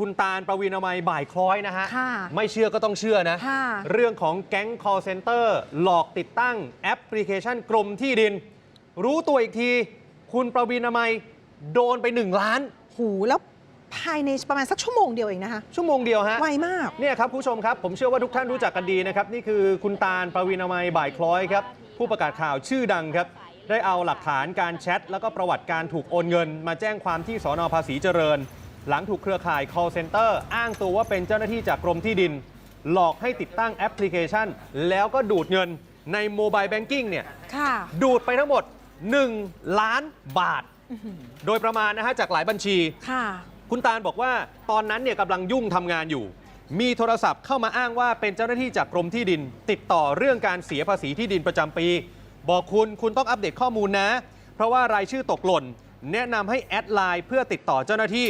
คุณตาลประวีนามัยบ่ายคล้อยนะฮะ ค่ะไม่เชื่อก็ต้องเชื่อนะ ค่ะ เรื่องของแก๊ง call center หลอกติดตั้งแอปพลิเคชันกรมที่ดิน รู้ตัวอีกที คุณประวีนามัยโดนไป 1 ล้าน หูแล้วภายในประมาณสักชั่วโมงเดียวเองนะคะ ชั่วโมงเดียวฮะ ไวมาก เนี่ยครับคุณผู้ชมครับ ผมเชื่อว่าทุกท่านรู้จักกันดีนะครับ นี่คือคุณตาลประวีนามัยบ่ายคล้อยครับ ผู้ประกาศข่าวชื่อดังครับ ได้เอาหลักฐานการแชท แล้วก็ประวัติการถูกโอนเงิน มาแจ้งความที่สอนอภาษีเจริญ หลังถูกเครือข่าย call center อ้างตัวว่าเป็นเจ้าหน้าที่จากกรมที่ดิน หลอกให้ติดตั้งแอปพลิเคชัน แล้วก็ดูดเงินในโมบายแบงกิ้งเนี่ยค่ะดูดไปทั้งหมด 1 ล้านบาท โดยประมาณนะฮะจากหลายบัญชี ค่ะ คุณตาลบอกว่าตอนนั้นเนี่ยกำลังยุ่งทำงานอยู่ มีโทรศัพท์เข้ามาอ้างว่าเป็นเจ้าหน้าที่จากกรมที่ดิน ติดต่อเรื่องการเสียภาษีที่ดินประจำปี บอกคุณคุณต้องอัปเดตข้อมูลนะ เพราะว่ารายชื่อตกหล่น แนะนำให้แอดไลน์เพื่อติดต่อเจ้าหน้าที่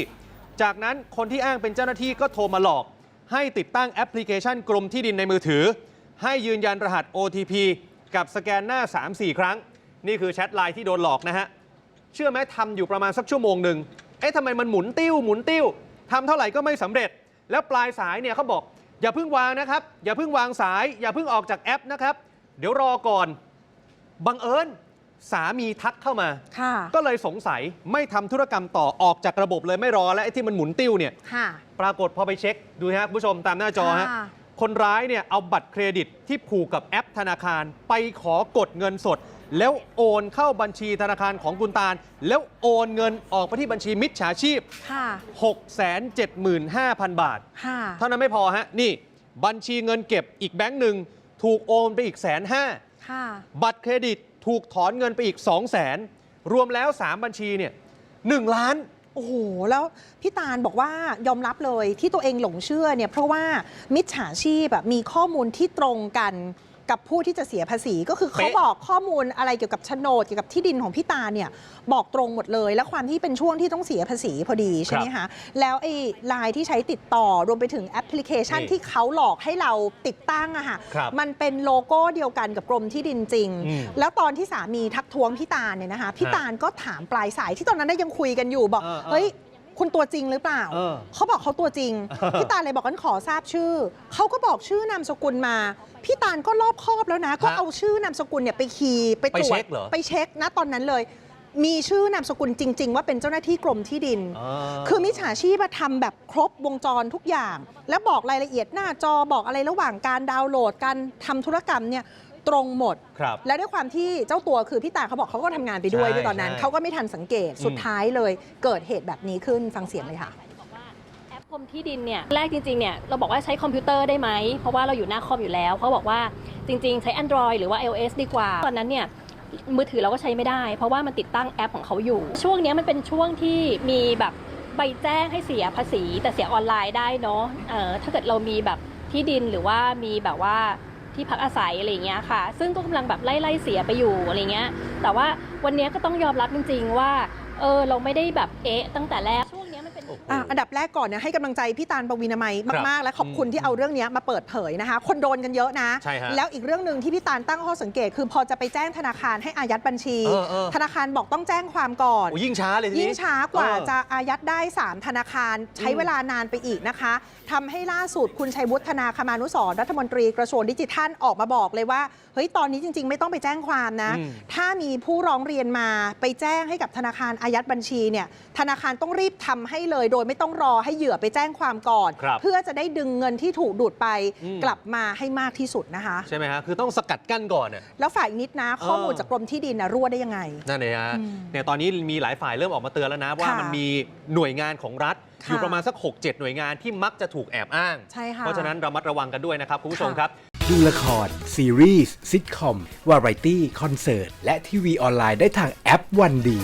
จากนั้นคนที่อ้างเป็นเจ้าหน้าที่ก็โทรมาหลอก ให้ติดตั้งแอปพลิเคชันกรมที่ดินในมือถือ ให้ยืนยันรหัส OTP กับสแกนหน้า 3-4 ครั้ง นี่คือแชทไลน์ที่โดนหลอกนะฮะ เชื่อไหมทำอยู่ประมาณสักชั่วโมงหนึ่งเอ๊ะทำไมมันหมุนติ้วหมุนติ้วทำเท่าไหร่ก็ไม่สำเร็จ แล้วปลายสายเนี่ยเขาบอก อย่าเพิ่งวางนะครับ อย่าเพิ่งวางสาย อย่าเพิ่งออกจากแอปนะครับ เดี๋ยวรอก่อน บังเอิญ สามีทักเข้ามา ค่ะ ก็เลยสงสัยไม่ทำธุรกรรมต่อออกจากระบบเลยไม่รอแล้วไอ้ที่มันหมุนติ้วเนี่ย ค่ะ ปรากฏพอไปเช็ค ดูฮะคุณผู้ชมตามหน้าจอฮะค่ะ คนร้ายเนี่ยเอาบัตรเครดิตที่ผูกกับแอปธนาคาร ไปขอกดเงินสด แล้วโอนเข้าบัญชีธนาคารของคุณตาล แล้วโอนเงินออกไปที่บัญชีมิจฉาชีพ ค่ะ 675,000 บาท ค่ะ เท่านั้นไม่พอฮะ นี่บัญชีเงินเก็บอีกแบงค์หนึ่งถูกโอนไปอีกแสนห้า ค่ะ บัตรเครดิต ถูกถอนเงินไปอีก 2 0 0แสนรวมแล้ว 3 บัญชีเนี่ย1ล้าน โอ้โห แล้วพี่ตาลบอกว่ายอมรับเลยที่ตัวเองหลงเชื่อเนี่ยเพราะว่ามิจฉาชีพแบบมีข้อมูลที่ตรงกัน กับผู้ที่จะเสียภาษี ก็คือเขาเป๊ะบอกข้อมูลอะไรเกี่ยวกับโฉนดเกี่ยวกับที่ดินของพี่ตาลเนี่ยบอกตรงหมดเลย และความที่เป็นช่วงที่ต้องเสียภาษีพอดีใช่ไหมคะแล้วไอ้ไลน์ที่ใช้ติดต่อรวมไปถึงแอปพลิเคชันนี่ที่เขาหลอกให้เราติดตั้งอะค่ะครับมันเป็นโลโก้เดียวกันกับกรมที่ดินจริงอืมแล้วตอนที่สามีทักท้วงพี่ตาลเนี่ยนะคะพี่ฮะตาลก็ถามปลายสายที่ตอนนั้นได้ยังคุยกันอยู่บอกเออเออเฮ้ย คุณตัวจริงหรือเปล่า เออ เขาบอกเขาตัวจริงเออพี่ตาลเลยบอกกันขอทราบชื่อ เขาก็บอกชื่อนามสกุลมา พี่ตาลก็รอบคอบแล้วนะ ก็เอาชื่อนามสกุลเนี่ยไปคีย์ไปตรวไปเช็จ คเหรอ ไปเช็คนะตอนนั้นเลย มีชื่อนามสกุลจริง ๆ ว่าเป็นเจ้าหน้าที่กรมที่ดินคือมิจฉาชีพอะทำแบบครบวงจรทุกอย่าง แล้วบอกรายละเอียดหน้าจอบอกอะไรระหว่างการดาวน์โหลดการทำธุรกรรมเนี่ย ตรงหมด ครับ แล้วด้วยความที่เจ้าตัวคือพี่ตาเขาบอกเขาก็ทำงานไปด้วยใช่ด้วยตอนนั้น ใช่ เขาก็ไม่ทันสังเกตอืมสุดท้ายเลยเกิดเหตุแบบนี้ขึ้นฟังเสียงเลยค่ะบอกว่าแอปกรมที่ดินเนี่ยแรกจริงๆเนี่ยเราบอกว่าใช้คอมพิวเตอร์ได้ไหม เพราะว่าเราอยู่หน้าคอมอยู่แล้วเขาบอกว่าจริงๆ ใช้ Android หรือว่า iOS ดีกว่า ตอนนั้นเนี่ยมือถือเราก็ใช้ไม่ได้ เพราะว่ามันติดตั้งแอปของเขาอยู่ ช่วงเนี้ยมันเป็นช่วงที่มีแบบใบแจ้งให้เสียภาษี แต่เสียออนไลน์ได้เนาะเออถ้าเกิดเรามีแบบที่ดินหรือว่ามีแบบว่า ที่พักอาศัยอะไรอย่างเงี้ยค่ะ ซึ่งก็กำลังแบบไล่ไล่เสียไปอยู่อะไรเงี้ย แต่ว่าวันนี้ก็ต้องยอมรับจริง ๆ ว่าเออเราไม่ได้แบบเอ๊ะตั้งแต่แรก อะอันดับแรกก่อนเนี่ยให้กำลังใจพี่ตาลปวีนามัยครับมากๆ และขอบคุณอืมที่เอาเรื่องเนี้ยมาเปิดเผยนะคะ คนโดนกันเยอะนะ ใช่ฮะแล้วอีกเรื่องหนึ่งที่พี่ตาลตั้งข้อสังเกต คือพอจะไปแจ้งธนาคารให้อายัดบัญชี เออเออ ธนาคารบอกต้องแจ้งความก่อน โอ้ยิ่งช้าเลยทีนี้ยิ่งช้ากว่าเออ จะอายัดได้ 3 ธนาคารใช้อืมเวลานานไปอีกนะคะทำให้ล่าสุดคุณชัยวุฒนาคมานุสรณ์รัฐมนตรีกระทรวงดิจิทัลออกมาบอกเลยว่าเฮ้ยตอนนี้จริง ๆ ไม่ต้องไปแจ้งความนะ อืม ถ้ามีผู้ร้องเรียนมาไปแจ้งให้กับธนาคารอายัดบัญชีเนี่ยธนาคารต้องรีบทำให้เลยโดยไม่ต้องรอให้เหยื่อไปแจ้งความก่อน ครับ เพื่อจะได้ดึงเงินที่ถูกดูดไปอืมกลับมาให้มากที่สุดนะคะ ใช่ไหมฮะ คือต้องสกัดกั้นก่อนน่ะ แล้วฝ่ายอีกนิดนะ ข้อมูลเออ จากกรมที่ดินนะรั่วได้ยังไง นั่นเองฮะอืมเนี่ยตอนนี้มีหลายฝ่ายเริ่มออกมาเตือนแล้วนะ ว่าค่ะมันมีหน่วยงานของรัฐ ค่ะ อยู่ประมาณสัก 6-7 หน่วยงานที่มักจะถูกแอบอ้าง ใช่ค่ะ เพราะฉะนั้นระมัดระวังกันด้วยนะครับ คุณผู้ชมค่ะ ครับ ดูละคร ซีรีส์ซิทคอม วาไรตี้ คอนเสิร์ต และทีวีออนไลน์ได้ทางแอปวันดี